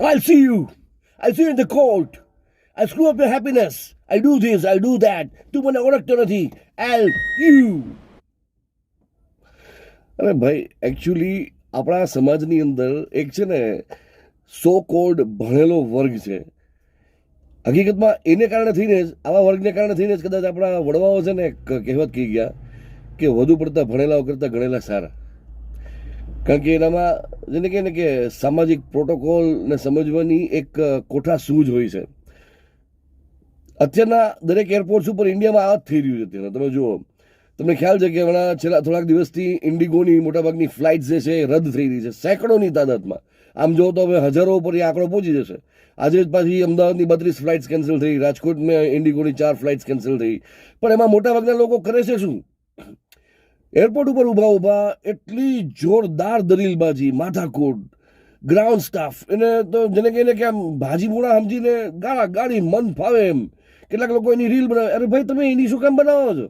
I'll see you. I'll see you in the court. I'll screw up your happiness. I'll do this, I'll do that. તું મને ઓળખતો નથી. I'll you. અરે ભાઈ actually આપણા સમાજની અંદર એક છે ને સો કોડ ભણેલો વર્ગ છે હકીકતમાં એને કારણે થઈને જ આવા વર્ગને કારણે થઈને જ કદાચ આપણા વડવાઓ છે ને કહેવત કહી ગયા કે વધુ પડતા ભણેલાઓ કરતાં ગણેલા સારા કારણ કે એનામાં જેને કહે ને કે સામાજિક પ્રોટોકોલને સમજવાની એક કોઠા સૂઝ હોય છે. અત્યારના દરેક એરપોર્ટ્સ ઉપર ઇન્ડિયામાં આ જ થઈ રહ્યું છે અત્યારે. તમે જુઓ. તમને ખ્યાલ છે કે હમણાં છેલ્લા થોડાક દિવસથી ઇન્ડિગોની મોટાભાગની ફ્લાઇટ જે છે એ રદ થઈ રહી છે, સેંકડોની તાદાદમાં. આમ જો તો હવે હજારો ઉપર એ આંકડો પહોંચી જશે. આજે જ પાછી અમદાવાદની બત્રીસ ફ્લાઇટ્સ કેન્સલ થઈ, રાજકોટમાં ઇન્ડિગોની ચાર ફ્લાઇટ્સ કેન્સલ થઈ. પણ એમાં મોટાભાગના લોકો કરે છે શું? એરપોર્ટ ઉપર ઊભા ઊભા એટલી જોરદાર દલીલબાજી, માથાકૂટ ગ્રાઉન્ડ સ્ટાફ એને તો જેને કહીને કે આમ ભાજી મૂળા સમજીને ગાળા ગાળી મન ફાવે એમ. કેટલાક લોકો એની રીલ બનાવે. અરે ભાઈ, તમે એની શું કામ બનાવો છો?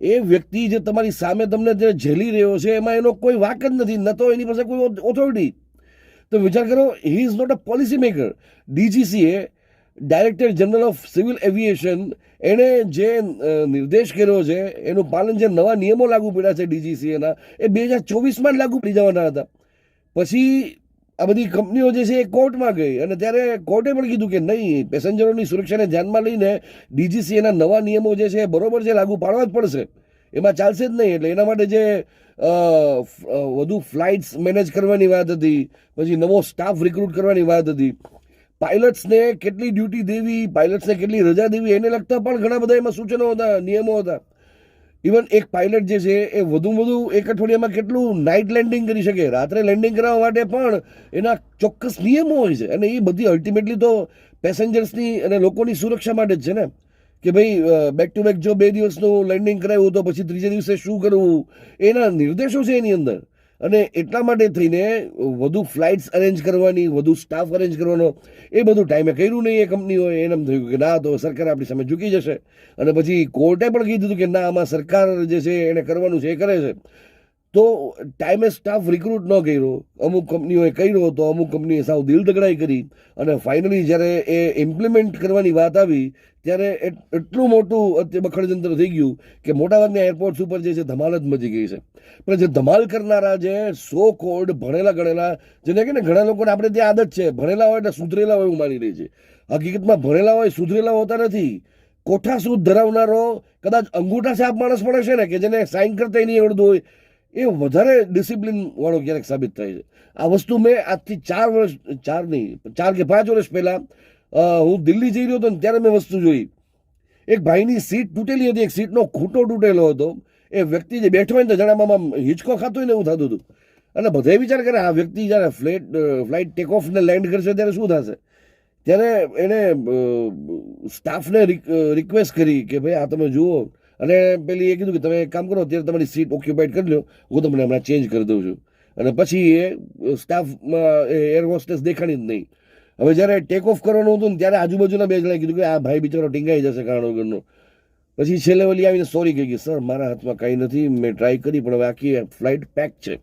એ વ્યક્તિ જે તમારી સામે તમને જે ઝેલી રહ્યો છે, એમાં એનો કોઈ વાક જ નથી, ન તો એની પાસે કોઈ ઓથોરિટી તો વિચાર કરો he is not a policy maker DGCA director general of civil aviation, એણે જે નિર્દેશ કર્યો છે, એનું પાલન જે નવા નિયમો લાગુ પડ્યા છે ડીજીસીએના, એ બે હજાર ચોવીસમાં જ લાગુ પડી જવાના હતા. પછી આ બધી કંપનીઓ જે છે એ કોર્ટમાં ગઈ અને ત્યારે કોર્ટે પણ કીધું કે નહીં, પેસેન્જરોની સુરક્ષાને ધ્યાનમાં લઈને ડીજીસીએના નવા નિયમો જે છે એ બરોબર છે, લાગુ પાડવા જ પડશે. એમાં ચાલશે જ નહીં એટલે એના માટે જે વધુ ફ્લાઇટ્સ મેનેજ કરવાની વાત હતી, પછી નવો સ્ટાફ રિક્રુટ કરવાની વાત હતી. પાયલટ્સને કેટલી ડ્યુટી દેવી, પાયલટ્સને કેટલી રજા દેવી, એને લગતા પણ ઘણા બધા એમાં સૂચનો હતા, નિયમો હતા. ઇવન એક પાયલટ જે છે, એ વધુમાં વધુ એક અઠવાડિયામાં કેટલું નાઇટ લેન્ડિંગ કરી શકે, રાત્રે લેન્ડિંગ કરાવવા માટે પણ એના ચોક્કસ નિયમો હોય છે. અને એ બધી અલ્ટિમેટલી તો પેસેન્જર્સની અને લોકોની સુરક્ષા માટે જ છે ને. કે ભાઈ બેક ટુ બેક જો બે દિવસનું લેન્ડિંગ કરાવ્યું તો પછી ત્રીજે દિવસે શું કરવું? એના નિર્દેશો છે એની અંદર. અને એટલા માટે થઈને વધુ ફ્લાઇટ્સ અરેન્જ કરવાની, વધુ સ્ટાફ અરેન્જ કરવાનો, એ બધું ટાઈમે કર્યું નહીં એ કંપનીઓએ એને એમ થયું કે ના, તો સરકાર આપણી સામે ઝૂકી જશે. અને પછી કોર્ટે પણ કીધું હતું કે ના, આમાં સરકાર જે છે એને કરવાનું છે, એ કરે છે. તો ટાઈમે સ્ટાફ રિક્રુટ ન કર્યો. અમુક કંપનીઓએ કર્યો તો અમુક કંપનીએ સાવ દિલ દગડાઈ કરી. અને ફાઇનલી જ્યારે એ ઇમ્પ્લિમેન્ટ કરવાની વાત આવી, ત્યારે એટ- એટલું મોટું અત્યારે બખડજંત્ર થઈ ગયું કે મોટાભાગના એરપોર્ટ્સ ઉપર જે છે ધમાલ જ મચી ગઈ છે. પણ જે ધમાલ કરનારા જે સો કોડ ભણેલા ગણેલા, જેને કે ને ઘણા લોકોને આપણે ત્યાં આદત છે, ભણેલા હોય એટલે સુધરેલા હોય એવું માની રહી છે. હકીકતમાં ભણેલા હોય, સુધરેલા હોતા નથી. કોઠા સૂદ ધરાવનારો કદાચ અંગૂઠા છાપ માણસ પણ હશે ને કે જેને સાઇન કરતા નહીં આવડતું હોય. એ વધારે ડિસિપ્લિન વાળો ક્યારેક સાબિત થાય છે. આ વસ્તુ મેં આજથી ચાર વર્ષ, ચાર નહીં, ચાર કે પાંચ વર્ષ પહેલા હું દિલ્હી જઈ રહ્યો હતો ને ત્યારે મેં વસ્તુ જોઈ. એક ભાઈની સીટ તૂટેલી હતી, એક સીટનો ખૂંટો તૂટેલો હતો. એ વ્યક્તિ જે બેઠો હોય ને તો જણામાં હિંચકો ખાતો હોય ને એવું થતું હતું. અને બધાય વિચાર કરે આ વ્યક્તિ જ્યારે ફ્લેટ ફ્લાઇટ ટેક ઓફ ને લેન્ડ કરશે ત્યારે શું થશે? ત્યારે એણે સ્ટાફને રિક્વેસ્ટ કરી કે ભાઈ આ તમે જુઓ અને પેલી એ કીધું કે તમે એક કામ કરો, અત્યારે તમારી સીટ ઓક્યુપાઈડ કરી લો હું તમને હમણાં ચેન્જ કરી દઉં છું. અને પછી એ સ્ટાફમાં એર હોસ્ટેસ દેખાણી જ નહીં. હવે જ્યારે ટેક ઓફ કરવાનું હતું ને ત્યારે આજુબાજુના બે જણાએ કીધું કે આ ભાઈ બિચારો ટીંગાઈ જશે કારણ વગરનો પછી છેલ્લે વળી આવીને સોરી કહી ગઈ સર મારા હાથમાં કાંઈ નથી, મેં ટ્રાય કરી, પણ હવે આખી ફ્લાઇટ પેક છે.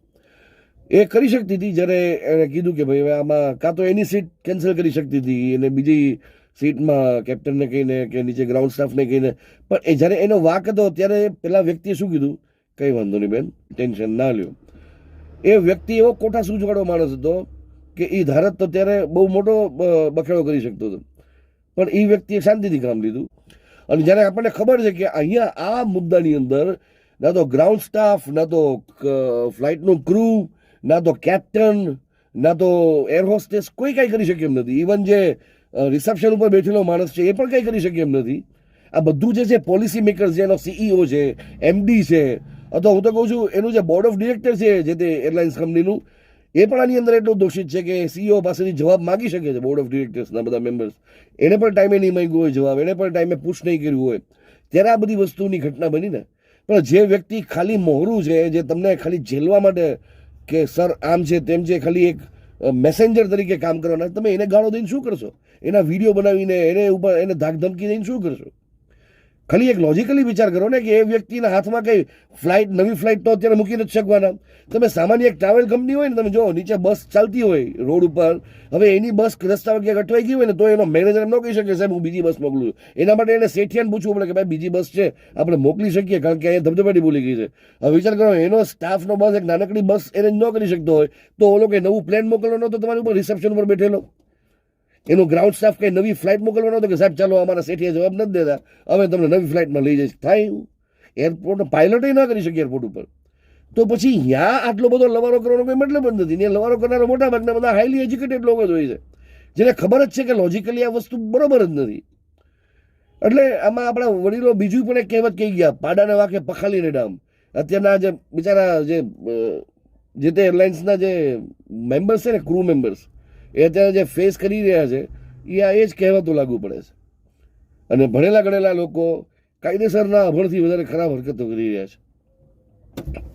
એ કરી શકતી હતી, જ્યારે એણે કીધું કે ભાઈ, હવે આમાં કાં તો એની સીટ કેન્સલ કરી શકતી હતી અને બીજી સીટમાં કેપ્ટનને કહીને કે નીચે ગ્રાઉન્ડ સ્ટાફને કહીને. પણ એ જ્યારે એનો વાક હતો, ત્યારે પેલા વ્યક્તિએ શું કીધું? કંઈ વાંધો નહીં બેન, ટેન્શન ના લ્યો. એ વ્યક્તિ એવો કોઠા સૂજવાળો માણસ હતો કે એ ધારત તો ત્યારે બહુ મોટો બખેડો કરી શકતો હતો. પણ એ વ્યક્તિએ શાંતિથી કામ લીધું. અને જ્યારે આપણને ખબર છે કે અહીંયા આ મુદ્દાની અંદર ના તો ગ્રાઉન્ડ સ્ટાફ ના તો ફ્લાઇટનું ક્રૂ ના તો કેપ્ટન ના તો એર હોસ્ટેસ કોઈ કાંઈ કરી શકે એમ નથી. ઇવન જે રિસેપ્શન ઉપર બેઠેલો માણસ છે, એ પણ કંઈ કરી શકે એમ નથી. આ બધું જે છે પોલિસી મેકર્સ છે, એનો સીઈઓ છે એમડી છે, અથવા હું તો કહું છું, એનું જે બોર્ડ ઓફ ડિરેક્ટર છે, જે તે એરલાઇન્સ કંપનીનું એ પણ આની અંદર એટલું દોષિત છે કે સીઈઓ પાસેથી જવાબ માગી શકે છે બોર્ડ ઓફ ડિરેક્ટર્સના બધા મેમ્બર્સ એને પણ ટાઈમે નહીં માગ્યું હોય જવાબ, એને પણ ટાઈમે પૂછ નહીં કર્યું હોય. ત્યારે આ બધી વસ્તુની ઘટના બની ને. પણ જે વ્યક્તિ ખાલી મોહરું છે, જે તમને ખાલી ઝેલવા માટે કે, સર, આમ છે તેમ છે ખાલી એક મેસેન્જર તરીકે કામ કરવાના, તમે એને ગાળો દઈને શું કરશો? એના વીડિયો બનાવીને એને ઉપર એને ધાક ધમકી દઈને શું કરશો? ખાલી એક લોજિકલી વિચાર કરો ને કે એ વ્યક્તિના હાથમાં કઈ ફ્લાઇટ નવી ફ્લાઇટ તો અત્યારે મૂકી નથી શકવાના. તમે સામાન્ય એક ટ્રાવેલ કંપની હોય ને, તમે જો નીચે બસ ચાલતી હોય રોડ ઉપર, હવે એની બસ રસ્તા પર ક્યાંક અટવાઈ ગઈ હોય ને, તો એનો મેનેજર એમ ન કહી શકે, સાહેબ, હું બીજી બસ મોકલું એના માટે એને શેઠિયાને પૂછવું પડે કે, ભાઈ, બીજી બસ છે, આપણે મોકલી શકીએ? કારણ કે અહીંયા ધબધબાટી બોલી ગઈ છે. હવે વિચાર કરો, એનો સ્ટાફનો બસ એક નાનકડી બસ એને ન કરી શકતો હોય, તો ઓલો કે નવું પ્લેન મોકલવાનો તો તમારી ઉપર રિસેપ્શન ઉપર બેઠેલો. એનો ગ્રાઉન્ડ સ્ટાફ કઈ નવી ફ્લાઇટ મોકલવાનો હતો કે, સાહેબ, ચાલો અમારા શેઠીએ જવાબ નથી દેતા. અમે તમને નવી ફ્લાઇટમાં લઈ જઈશ. થાય એવું. એરપોર્ટ પાયલટે ના કરી શકે એરપોર્ટ ઉપર. તો પછી ત્યાં આટલો બધો લવારો કરવાનો કોઈ મતલબ જ નથી. ને લવારો કરનારા મોટા ભાગના બધા હાઈલી એજ્યુકેટેડ લોકો જ હોય છે. જેને ખબર જ છે કે લોજિકલી આ વસ્તુ બરોબર જ નથી. એટલે આમાં આપણા વડીલો બીજું પણ એક કહેવત કહી ગયા, પાડાને વાંકે પખાલીને ડામ. અત્યારના જે બિચારા જે જે તે એરલાઇન્સના જે મેમ્બર્સ છે ને ક્રૂ મેમ્બર્સ એ અત્યારે જે ફેસ કરી રહ્યા છે, એ આ એ જ કહેવતો લાગુ પડે છે. અને ભણેલા ગણેલા લોકો કાયદેસરના અભણથી વધારે ખરાબ હરકતો કરી રહ્યા છે.